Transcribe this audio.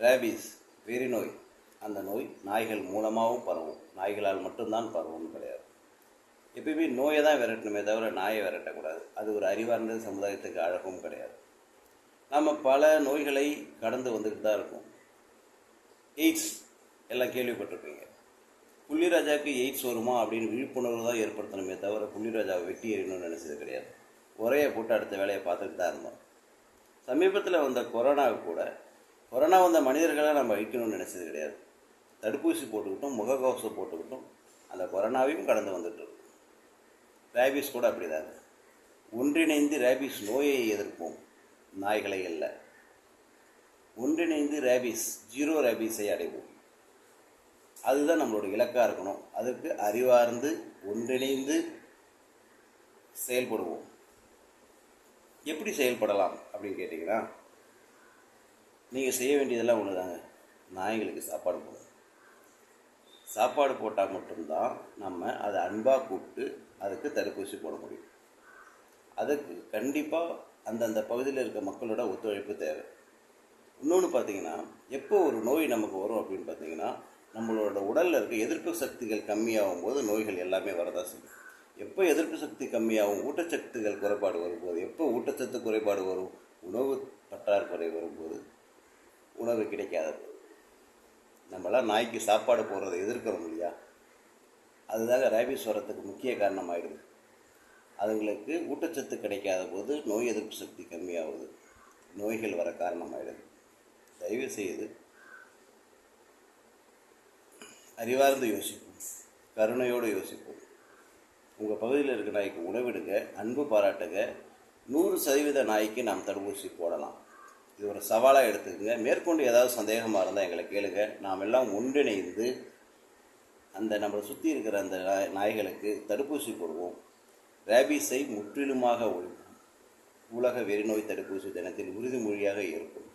Rabies வெறி நோய். அந்த நோய் நாய்கள் மூலமாகவும் பரவும். நாய்களால் மட்டும்தான் பரவும் கிடையாது. எப்பயுமே நோயை தான் விரட்டணுமே தவிர நாயை விரட்டக்கூடாது. அது ஒரு அறிவார்ந்த சமுதாயத்துக்கு அழகும் கிடையாது. நம்ம பல நோய்களை கடந்து வந்துக்கிட்டு தான் இருக்கோம். எய்ட்ஸ் எல்லாம் கேள்விப்பட்டிருப்பீங்க. புள்ளிராஜாவுக்கு எய்ட்ஸ் வருமா அப்படின்னு விழிப்புணர்வு தான் ஏற்படுத்தணுமே தவிர புள்ளிராஜாவை வெட்டி எறியணும்னு நினச்சது கிடையாது. ஒரே போட்டு அடுத்த வேலையை பார்த்துட்டு தான் இருந்தோம். சமீபத்தில் வந்த கொரோனா கூட கொரோனா வந்த மனிதர்களை நம்ம அழிக்கணும்னு நினச்சது கிடையாது. தடுப்பூசி போட்டுக்கிட்டோம் முகக்கவசம் போட்டுக்கிட்டோம் அந்த கொரோனாவையும் கடந்து வந்துட்டு இருக்கோம் ரேபிஸ் கூட அப்படிதாங்க ஒன்றிணைந்து ரேபிஸ் நோயை எதிர்ப்போம் நாய்களை அல்ல. ஒன்றிணைந்து ரேபிஸ் ஜீரோ ரேபிஸை அடைவோம். அதுதான் நம்மளோட இலக்காக இருக்கணும். அதுக்கு அறிவார்ந்து ஒன்றிணைந்து செயல்படுவோம். எப்படி செயல்படலாம் அப்படின்னு கேட்டிங்கன்னா நீங்கள் செய்ய வேண்டியதெல்லாம் ஒன்று தாங்க நாய்களுக்கு சாப்பாடு போடுங்க சாப்பாடு போட்டால் மட்டும்தான் நம்ம அதை அன்பாக கூப்பிட்டு அதுக்கு தடுப்பூசி போட முடியும். அதுக்கு கண்டிப்பாக அந்தந்த பகுதியில் இருக்க மக்களோட ஒத்துழைப்பு தேவை. இன்னொன்று பார்த்தீங்கன்னா எப்போ ஒரு நோய் நமக்கு வரும் அப்படின்னு பார்த்தீங்கன்னா நம்மளோட உடலில் இருக்க எதிர்ப்பு சக்திகள் கம்மியாகும் போது நோய்கள் எல்லாமே வரதான் செய்யும். எப்போ எதிர்ப்பு சக்தி கம்மியாகும் ஊட்டச்சத்துகள் குறைபாடு வரும்போது எப்போ ஊட்டச்சத்து குறைபாடு வரும் உணவு பற்றாக்குறை வரும்போது உணவு கிடைக்காத போது நம்மளாம் நாய்க்கு சாப்பாடு போடுறதை எதிர்க்கிறோம் இல்லையா? அதுதாங்க ரேபிஸ் வரத்துக்கு முக்கிய காரணமாகிடுது அதுங்களுக்கு ஊட்டச்சத்து கிடைக்காத போது நோய் எதிர்ப்பு சக்தி கம்மியாகுது. நோய்கள் வர காரணமாகிடுது தயவு செய்து அறிவார்ந்து யோசிப்போம். கருணையோடு யோசிப்போம். உங்கள் பகுதியில் இருக்கிற நாய்க்கு உணவிடுங்க அன்பு பாராட்டுங்க. நூறு சதவீத நாய்க்கு நாம் தடுப்பூசி போடலாம். இது ஒரு சவாலாக எடுத்துக்கோங்க மேற்கொண்டு ஏதாவது சந்தேகமாக இருந்தால் எங்களை கேளுங்க. நாம் எல்லாம் ஒன்றிணைந்து அந்த நம்மளை சுற்றி இருக்கிற அந்த நாய்- நாய்களுக்கு தடுப்பூசி போடுவோம். ரேபீஸை முற்றிலுமாக ஒழிப்போம். உலக வெறிநோய் தடுப்பூசி தினத்தில் உறுதிமொழியாக இருக்கும்.